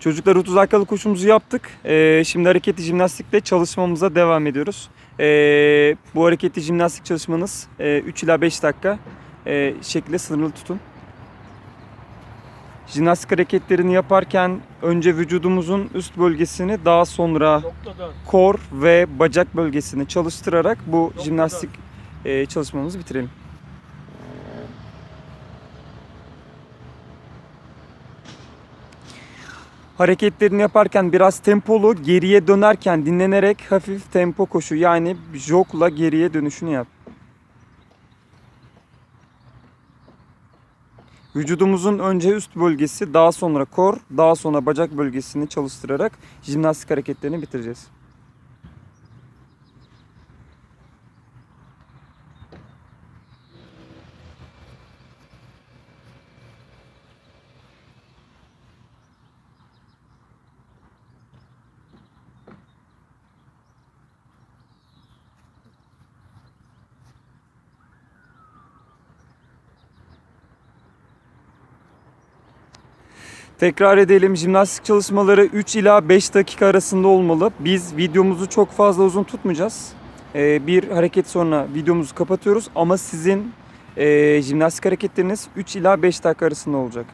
Çocuklar 30 dakikalık koşumuzu yaptık. Ee, şimdi hareketli jimnastikle çalışmamıza devam ediyoruz. Ee, bu hareketli jimnastik çalışmanız e, 3 ila 5 dakika e, şekilde sınırlı tutun. Jimnastik hareketlerini yaparken önce vücudumuzun üst bölgesini daha sonra kor ve bacak bölgesini çalıştırarak bu jimnastik e, çalışmamızı bitirelim. Hareketlerini yaparken biraz tempolu, geriye dönerken dinlenerek hafif tempo koşu yani jogla geriye dönüşünü yap. Vücudumuzun önce üst bölgesi, daha sonra kor, daha sonra bacak bölgesini çalıştırarak jimnastik hareketlerini bitireceğiz. Tekrar edelim. Jimnastik çalışmaları 3 ila 5 dakika arasında olmalı. Biz videomuzu çok fazla uzun tutmayacağız. Ee, bir hareket sonra videomuzu kapatıyoruz ama sizin e, jimnastik hareketleriniz 3 ila 5 dakika arasında olacak.